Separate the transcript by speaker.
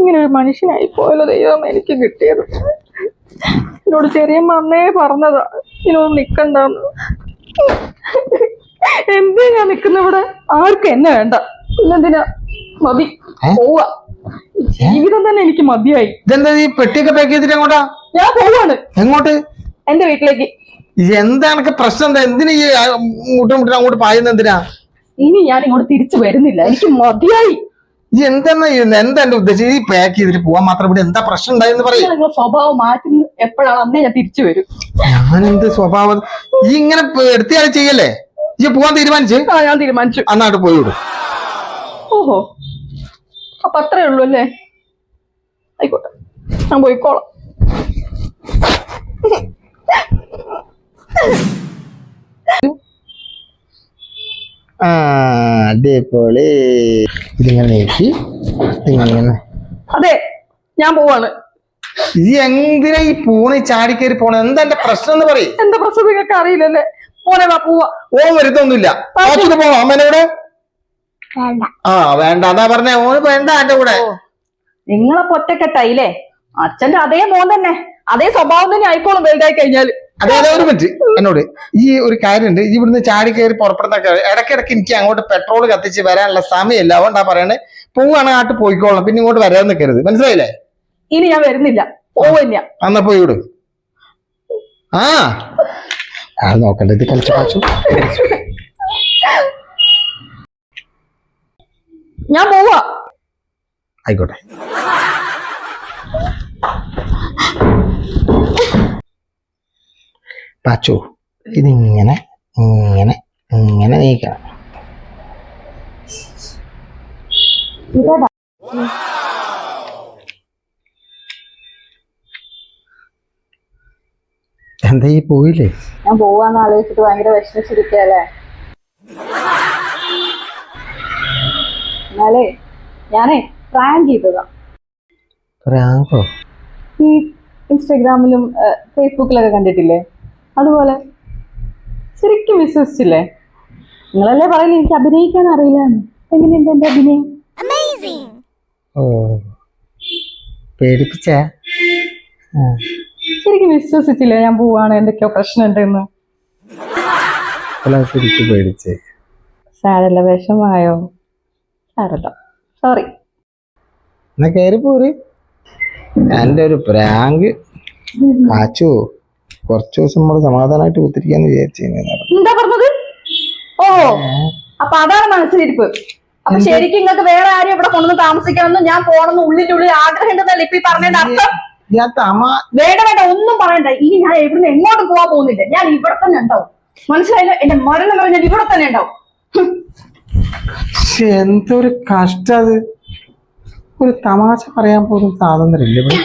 Speaker 1: ഇങ്ങനെ ഒരു മനുഷ്യനായി പോയല്ലോ ദൈവം എനിക്ക് കിട്ടിയത്. എന്നോട് ചെറിയ അമ്മേ പറഞ്ഞതാ ഇതിനോട് നിക്കണ്ടെന്ന്. എന്തിനാ ഞാൻ നിക്കുന്ന ഇവിടെ? ആർക്കും എന്നെ വേണ്ട. പിന്നെന്തിനാ? മതി? പോവാ. ജീവിതം തന്നെ എനിക്ക് മതിയായി.
Speaker 2: ഇതെന്താ ഈ പെട്ടിയൊക്കെ പാക്ക് ചെയ്തിട്ട് എങ്ങോട്ടാ?
Speaker 1: ഞാൻ പോവാണ്.
Speaker 2: എങ്ങോട്ട്?
Speaker 1: എന്റെ വീട്ടിലേക്ക്.
Speaker 2: എന്താണ് എന്താ പ്രശ്നം? എന്താ എന്തിനാ ഈ ആ, അങ്ങോട്ട് പായുന്ന എന്തിനാ?
Speaker 1: ഇനി ഞാൻ ഇങ്ങോട്ട് തിരിച്ചു വരുന്നില്ല. എനിക്ക് മതിയായി.
Speaker 2: ഈ എന്തെന്നാ എന്താ എന്റെ ഉദ്ദേശം? ഈ പാക്ക് ചെയ്തിട്ട് പോവാൻ മാത്രം ഇവിടെ എന്താ പ്രശ്നം ഉണ്ടായെന്ന് പറയും.
Speaker 1: നിങ്ങളുടെ സ്വഭാവം മാറ്റി എപ്പോഴാണ്? അന്നേ ഞാൻ തിരിച്ചു വരും.
Speaker 2: ഞാൻ എന്ത് സ്വഭാവം? ഈ ഇങ്ങനെ എടുത്തിയാൽ ചെയ്യല്ലേ? ഈ പോവാൻ തീരുമാനിച്ച്?
Speaker 1: ആ ഞാൻ തീരുമാനിച്ചു.
Speaker 2: അന്നാട്ട് പോയി വിടും.
Speaker 1: ഓഹോ. അപ്പൊ അത്രേ ഉള്ളൂ അല്ലേ? ആയിക്കോട്ടെ. ഞാൻ പോയിക്കോളാം.
Speaker 2: ആ അടിപൊളി. ഇതിങ്ങനെ നീക്കി ഇതിങ്ങനെ.
Speaker 1: അതെ ഞാൻ പോവാണ്.
Speaker 2: ഈ എന്തിനാ ഈ പൂണി ചാടിക്കേറി പോണ? എന്താ എന്റെ പ്രശ്നം എന്ന് പറയും.
Speaker 1: എന്താ പ്രശ്നം നിങ്ങൾക്ക് അറിയില്ലല്ലേ? പോലെ ഓ പോവാ.
Speaker 2: വരുത്തൊന്നുമില്ല. പോവാ പോവാം. അമ്മേനെ കൂടെ ആ വേണ്ട. അതാ പറഞ്ഞേ ഓന് വേണ്ട എന്റെ കൂടെ?
Speaker 1: നിങ്ങളെ പൊറ്റക്കെട്ടായില്ലേ? അച്ഛന്റെ അതേ മോൻ തന്നെ. അതേ സ്വഭാവം തന്നെ ആയിക്കോളും വലുതായി കഴിഞ്ഞാൽ.
Speaker 2: അതെ അതെ ഒരു മിനിറ്റ് എന്നോട് ഈ ഒരു കാര്യമുണ്ട് ഈ ഇവിടുന്ന് ചാടി കയറി പുറപ്പെടുന്ന ഇടയ്ക്കിടയ്ക്ക് എനിക്ക് അങ്ങോട്ട് പെട്രോൾ കത്തിച്ച് വരാനുള്ള സമയമില്ല. അതുകൊണ്ടാ പറയണേ പോവാണ് ആട്ട് പോയിക്കോളണം പിന്നെ ഇങ്ങോട്ട് വരാൻ നിൽക്കരുത് മനസ്സിലായില്ലേ?
Speaker 1: ഇനി ഞാൻ വരുന്നില്ല. പോവല്ല
Speaker 2: എന്നാ പോയി വിടും. ആ. അത് നോക്കണ്ട ഇത് കളിച്ചു കളിച്ചു.
Speaker 1: ഞാൻ പോവാ.
Speaker 2: ആയിക്കോട്ടെ. പാച്ചു ഇതിങ്ങനെ ഇങ്ങനെ ഇങ്ങനെ നീക്കണം. എന്താ ഈ പോയില്ലേ
Speaker 1: ഞാൻ പോവാന്ന് ആലോചിച്ചിട്ട് ഭയങ്കര വിഷമിച്ചിരിക്കല്ലേ എന്നാലേ ഞാനേ പ്രാങ്ക് ചെയ്തതാ.
Speaker 2: പ്രാങ്കോ
Speaker 1: ഈ ഇൻസ്റ്റാഗ്രാമിലും ഫേസ്ബുക്കിലൊക്കെ കണ്ടിട്ടില്ലേ? അതുപോലെ. ശരിക്കും വിശ്വസിച്ചില്ലേ? നിങ്ങളല്ലേ പറയുന്നത് എനിക്ക് അഭിനയിക്കാൻ അറിയില്ല എങ്ങനെയുണ്ട് എന്റെ അഭിനയം?
Speaker 2: ഓ പേടിപ്പിച്ച?
Speaker 1: ശരിക്കും വിശ്വസിച്ചില്ലേ ഞാൻ പോവാണ് എന്തൊക്കെയോ പ്രശ്നമുണ്ടെന്ന്?
Speaker 2: ശരിക്കും പേടിച്ച്.
Speaker 1: സാരല്ല വിഷമായോ? സാരല്ല. സോറി
Speaker 2: എന്നാ കയറി പോര് എന്റെ ഒരു പ്രാങ്ക്. കാച്ചു. കുറച്ച് ദിവസം നമ്മൾ സമാധാനമായിട്ട് കുത്തിരിക്കാന്ന് വിചാരിച്ചത്
Speaker 1: എന്താ പറഞ്ഞത്? ഓ അപ്പൊ അതാണ് മനസ്സിലിരിപ്പ്. അപ്പൊ ശരിക്കും നിങ്ങൾക്ക് വേറെ ആരും ഇവിടെ കൊണ്ടുവന്ന് താമസിക്കണമെന്ന് ഞാൻ പോണെന്ന് ഉള്ളിന്റെ ഉള്ളിൽ ആഗ്രഹം ഉണ്ടെന്നല്ല ഇപ്പൊ ഈ പറഞ്ഞതിന്റെ അർത്ഥം? വേണ്ട വേണ്ട ഒന്നും പറയണ്ട. ഇനി ഞാൻ ഇവിടുന്ന് എങ്ങോട്ടും പോവാൻ പോകുന്നില്ല. ഞാൻ ഇവിടെ തന്നെ ഉണ്ടാവും. മനസ്സിലായില്ല? എന്റെ മരണം പറഞ്ഞ ഞാൻ ഇവിടെ തന്നെ ഉണ്ടാവും.
Speaker 2: എന്തൊരു കഷ്ടത് ഒരു തമാശ പറയാൻ പോലും സ്വാതന്ത്ര്യമില്ല ഇവിടെ.